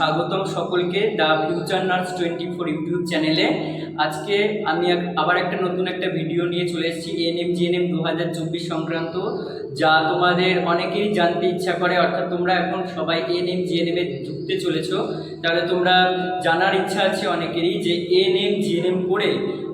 স্বাগতম সকলকে the future nurse twenty four YouTube চ্যানেলে। আজকে আমি আবার একটা নতুন একটা ভিডিও নিয়ে চলে এসেছি এএনএম জিএনএম দু হাজার চব্বিশ সংক্রান্ত, যা তোমাদের অনেকেরই জানতে ইচ্ছা করে, অর্থাৎ তোমরা এখন সবাই এএনএম জিএনএম এ ঢুকতে চলেছো। তাহলে তোমরা জানার ইচ্ছা আছে অনেকেরই যে এএনএম জিএনএম করে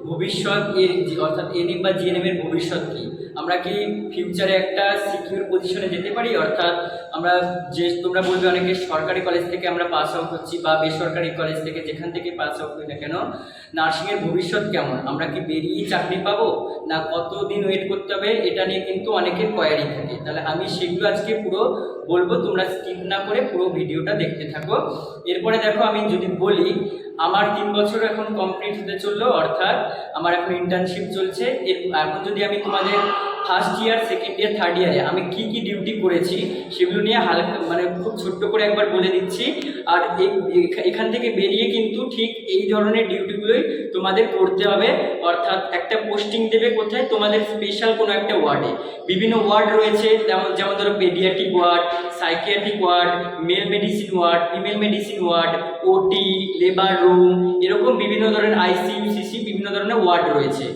ভবিষ্যৎ যে- অর্থাৎ এএনএম বা জিএনএম এর ভবিষ্যৎ কী? আমরা কি ফিউচারে একটা সিকিউর পজিশনে যেতে পারি? অর্থাৎ আমরা যে তোমরা বলবে অনেকে সরকারি কলেজ থেকে আমরা পাস আউট হচ্ছি বা বেসরকারি কলেজ থেকে যেখান থেকে পাস আউট হই না কেন নার্সিংয়ের ভবিষ্যৎ কেমন? আমরা কি বেরিয়ে চাকরি পাবো? না কতদিন ওয়েট করতে হবে? এটা নিয়ে কিন্তু অনেকের কোয়ারি থাকে। তাহলে আমি সেগুলো আজকে পুরো বলব, তোমরা স্কিপ না করে পুরো ভিডিওটা দেখতে থাকো। এরপরে দেখো আমি যদি বলি আমার তিন বছর এখন কমপ্লিট হতে চলল, অর্থাৎ আমার এখন ইন্টার্নশিপ চলছে। এখন যদি আমি তোমাদের first year second year third ইয়ারে আমি কি কি ডিউটি করেছি সেগুলো নিয়ে হালকা মানে খুব ছোট্ট করে একবার বলে দিচ্ছি। আর এখান থেকে বেরিয়ে কিন্তু ঠিক এই ধরনের ডিউটিগুলোই তোমাদের করতে হবে। অর্থাৎ একটা পোস্টিং দেবে কোথায়? তোমাদের স্পেশাল কোনো একটা ওয়ার্ডে বিভিন্ন ওয়ার্ড রয়েছে, যেমন যেমন ধরো paediatric ward psychiatric ward male medicine ward female medicine ward OT labour room এরকম বিভিন্ন ধরনের আইসিইউ সিসি বিভিন্ন ধরনের ওয়ার্ড রয়েছে।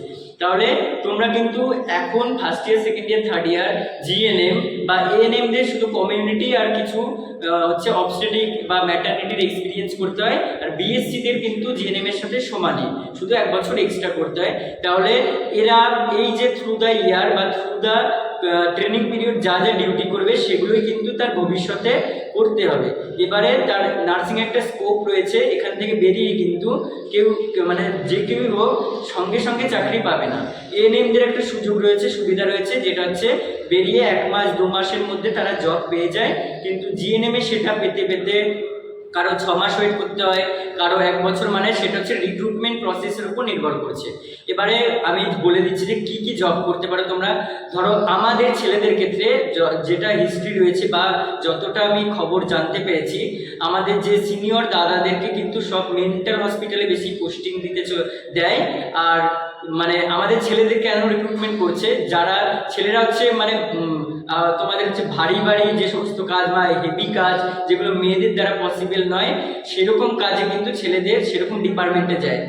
তাহলে তোমরা কিন্তু এখন first year second year third year GNM বা এএনএমদের শুধু কমিউনিটি আর কিছু হচ্ছে অবস্টেটিক বা ম্যাটার্নিটির এক্সপিরিয়েন্স করতে হয়। আর বিএসসিদের কিন্তু জিএনএম এর সাথে সমানই। শুধু এক বছর এক্সট্রা করতে হয়। তাহলে এরা এই যে থ্রু দ্য ইয়ার বা থ্রু দ্য ট্রেনিং পিরিয়ড যা যা ডিউটি করবে, সেগুলোই কিন্তু তার ভবিষ্যতে করতে হবে। এবারে তার নার্সিং একটা স্কোপ রয়েছে, এখান থেকে বেরিয়ে কিন্তু কেউ মানে যে কেউই হোক সঙ্গে সঙ্গে চাকরি পাবে না। এএনএমদের একটা সুযোগ রয়েছে, সুবিধা রয়েছে, যেটা হচ্ছে বেরিয়ে এক মাস, দু মাসের মধ্যে তারা জব পেয়ে যায়। কিন্তু জিএনএমে সেটা পেতে পেতে কারও ছ মাস ওয়েট করতে হয়, কারও এক বছর মানে সেটা হচ্ছে রিক্রুটমেন্ট প্রসেসের উপর নির্ভর করছে। এবারে আমি বলে দিচ্ছি যে কি কি জব করতে পারো তোমরা। ধরো আমাদের ছেলেদের ক্ষেত্রে যেটা হিস্ট্রি রয়েছে বা যতটা আমি খবর জানতে পেরেছি, আমাদের যে সিনিয়র দাদাদেরকে কিন্তু সব মেন্টাল হসপিটালে বেশি পোস্টিং দিতে দেয়। আর মানে আমাদের ছেলেদের কেন রিক্রুটমেন্ট করছে? যারা ছেলেরা হচ্ছে মানে তোমাদের হচ্ছে ভারী ভারী যে সমস্ত কাজ বা হেভি কাজ যেগুলো মেয়েদের দ্বারা পসিবল নয়, সেরকম কাজে কিন্তু ছেলেদের সেরকম ডিপার্টমেন্টে যায়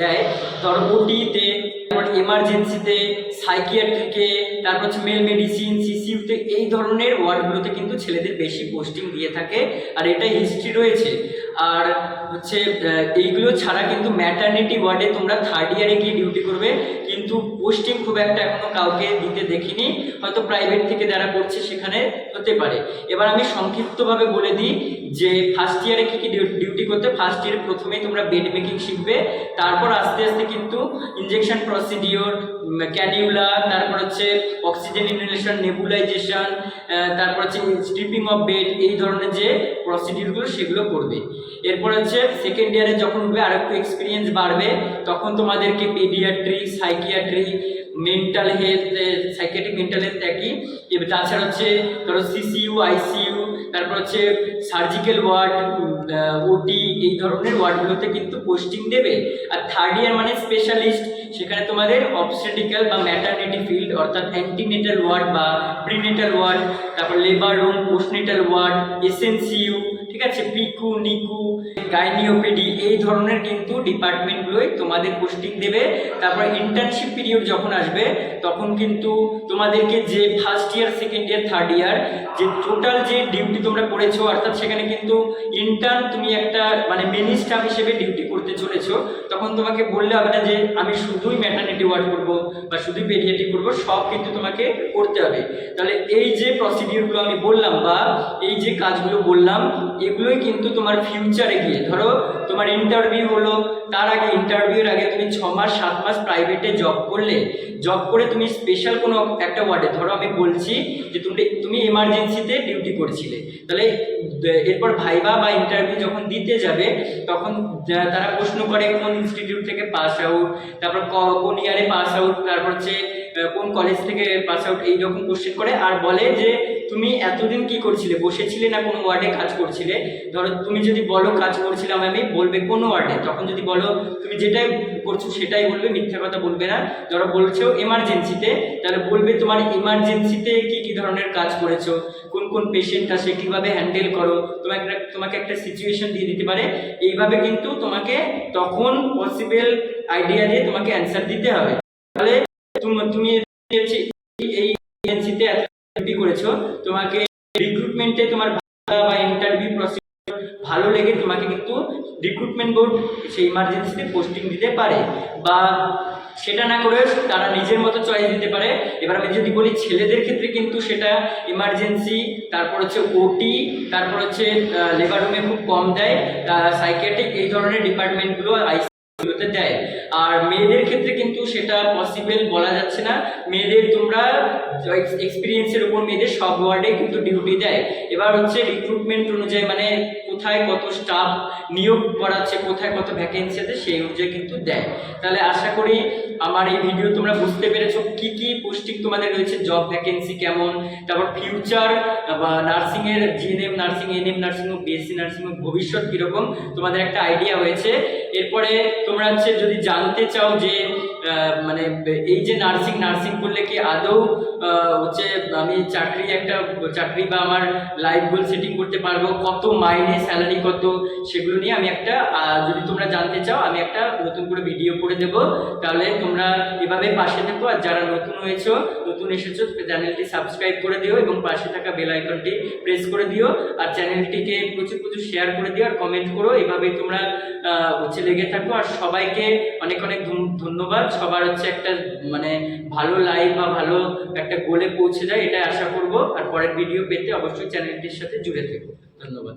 দেয়। ধর ওটিতে তারপর এমার্জেন্সিতে সাইকিয়াট্রিকে তারপর হচ্ছে মেল মেডিসিন সিসিউতে এই ধরনের ওয়ার্ডগুলোতে কিন্তু ছেলেদের বেশি পোস্টিং দিয়ে থাকে আর এটা হিস্ট্রি রয়েছে। আর হচ্ছে এইগুলো ছাড়া কিন্তু ম্যাটার্নিটি ওয়ার্ডে তোমরা থার্ড ইয়ারে গিয়ে ডিউটি করবে। কিন্তু পোস্টিং খুব একটা এখনও কাউকে দিতে দেখিনি। হয়তো প্রাইভেট থেকে যারা করছে সেখানে হতে পারে। এবার আমি সংক্ষিপ্তভাবে বলে দিই যে ফার্স্ট ইয়ারে কী কী ডিউটি করতে ফার্স্ট ইয়ারে প্রথমেই তোমরা বেড মেকিং শিখবে। তারপর আস্তে আস্তে কিন্তু ইঞ্জেকশন প্রসিডিওর ক্যানিউলা তারপর হচ্ছে অক্সিজেন ইনহেলেশন নেবুলাইজেশন তারপর হচ্ছে স্ট্রিপিং অফ বেড এই ধরনের যে প্রসিডিওরগুলো সেগুলো করবে। এরপর হচ্ছে সেকেন্ড ইয়ারে যখন উঠবে আর একটু এক্সপিরিয়েন্স বাড়বে, তখন তোমাদেরকে paediatry psychiatry mental health psychiatric mental health একই। তাছাড়া হচ্ছে ধরো সিসিইউ আইসিইউ তারপর হচ্ছে সার্জিক্যাল ওয়ার্ড ওটি এই ধরনের ওয়ার্ডগুলোতে কিন্তু পোস্টিং দেবে। আর থার্ড ইয়ার মানে স্পেশালিস্ট সেখানে তোমাদের অবস্টেটিক্যাল বা ম্যাটারনিটি ফিল্ড অর্থাৎ অ্যান্টিনেটাল ওয়ার্ড বা প্রিনেটাল ওয়ার্ড তারপর labour room postnatal ward SNCU ঠিক আছে? পিকু, নিকু, গাইনিওপেডি, এই ধরনের কিন্তু ডিপার্টমেন্টগুলোই তোমাদের পোস্টিং দেবে। তারপর ইন্টার্নশিপ পিরিয়ড যখন আসবে, তখন কিন্তু তোমাদেরকে যে first year second year third year যে টোটাল যে ডিউটি তোমরা করেছ, অর্থাৎ সেখানে কিন্তু ইন্টার্ন তুমি একটা মানে মেনি স্টাফ হিসেবে ডিউটি করতে চলেছো, তখন তোমাকে বললে হবে না যে আমি শুধুই ম্যাটার্নিটি ওয়ার্ড করব বা শুধুই পেডিয়াট্রিক করব, সব কিন্তু তোমাকে করতে হবে। তাহলে এই যে প্রসিডিউরগুলো আমি বললাম বা এই যে কাজগুলো বললাম এগুলোই কিন্তু তোমার ফিউচারে গিয়ে, ধরো তোমার ইন্টারভিউ হলো, তার আগে ইন্টারভিউর আগে তুমি ছ মাস, সাত মাস প্রাইভেটে জব করলে জব করে তুমি স্পেশাল কোনো একটা ওয়ার্ডে ধরো আমি বলছি যে তুমি তুমি এমার্জেন্সিতে ডিউটি করছিলে, তাহলে এরপর ভাইবা বা ইন্টারভিউ যখন দিতে যাবে, তখন তারা প্রশ্ন করে কোন ইনস্টিটিউট থেকে পাস আউট তারপর কোন ইয়ারে পাস আউট তারপর হচ্ছে কোন কলেজ থেকে পাস আউট এইরকম কোশ্চেন করে, আর বলে যে তুমি এতদিন কি করছিলে? বসেছিলে না কোনো ওয়ার্ডে কাজ করছিলে? ধরো, তুমি যদি বলো কাজ করছিলাম আমি, বলবে কোন ওয়ার্ডে তখন যদি বলো, তুমি যেটাই করছ সেটাই বলবে, মিথ্যা কথা বলবে না। ধরো, বলছো এমার্জেন্সিতে তাহলে বলবে তোমার ইমার্জেন্সিতে কি কি ধরনের কাজ করেছ? কোন কোন পেশেন্ট আসে কীভাবে হ্যান্ডেল করো? তোমাকে তোমাকে একটা সিচুয়েশন দিয়ে দিতে পারে। এইভাবে কিন্তু তোমাকে তখন পসিবল আইডিয়া দিয়ে তোমাকে অ্যান্সার দিতে হবে। তাহলে তুমি তুমি এই করেছ, তোমাকে রিক্রুটমেন্টে তোমার বা ইন্টারভিউ প্রসেস ভালো লেগে তোমাকে কিন্তু রিক্রুটমেন্ট বোর্ড সেই ইমার্জেন্সিতে পোস্টিং দিতে পারে বা সেটা না করে তারা নিজের মতো চয়েস দিতে পারে। এবার আমি যদি বলি ছেলেদের ক্ষেত্রে কিন্তু সেটা ইমার্জেন্সি তারপর হচ্ছে ওটি তারপর হচ্ছে লেবার রুমে খুব কম দেয়। সাইকিয়াট্রিক এই ধরনের ডিপার্টমেন্টগুলো আইসিইউতে দেয় আর মেয়েদের ক্ষেত্রে কিন্তু সেটা পসিবল বলা যাচ্ছে না। মেয়েদের তোমরা এক্সপিরিয়েন্সের উপর মেয়েদের সব ওয়ার্ডে কিন্তু ডিউটি দেয়। এবার হচ্ছে রিক্রুটমেন্ট অনুযায়ী মানে কোথায় কত স্টাফ নিয়োগ করাচ্ছে, কোথায় কত ভ্যাকেন্সি আছে সেই অনুযায়ী কিন্তু দেয়। তাহলে আশা করি আমার এই ভিডিও তোমরা বুঝতে পেরেছ কি কি পোস্টিং তোমাদের রয়েছে জব ভ্যাকেন্সি কেমন, তারপর ফিউচার বা নার্সিংয়ের জিএনএম নার্সিং এনএম নার্সিং ও বিএসসি নার্সিং ও ভবিষ্যৎ কীরকম তোমাদের একটা আইডিয়া হয়েছে। এরপরে তোমরা হচ্ছে যদি জানতে চাও যে মানে এই যে নার্সিং নার্সিং করলে কি আদৌ হচ্ছে আমি চাকরি একটা, চাকরি বা আমার লাইফ গোল সেটিং করতে পারব? কত মাইনে স্যালারি কত? সেগুলো নিয়ে আমি একটা যদি তোমরা জানতে চাও, আমি একটা নতুন করে ভিডিও করে দেব। তাহলে তোমরা এভাবে পাশে থেকো আর যারা নতুন হয়েছো, নতুন এসেছ চ্যানেলটি সাবস্ক্রাইব করে দিও এবং পাশে থাকা বেল আইকনটি প্রেস করে দিও। আর চ্যানেলটিকে প্রচুর প্রচুর শেয়ার করে দিও আর কমেন্ট করো। এভাবেই তোমরা হচ্ছে লেগে থাকো। আর সবাইকে অনেক অনেক ধন- ধন্যবাদ। সবার হচ্ছে একটা মানে ভালো লাইফ বা ভালো একটা গোলে পৌঁছে যায় এটা আশা করব। আর পরের ভিডিও পেতে অবশ্যই চ্যানেলটির সাথে জুড়ে থেকো। ধন্যবাদ।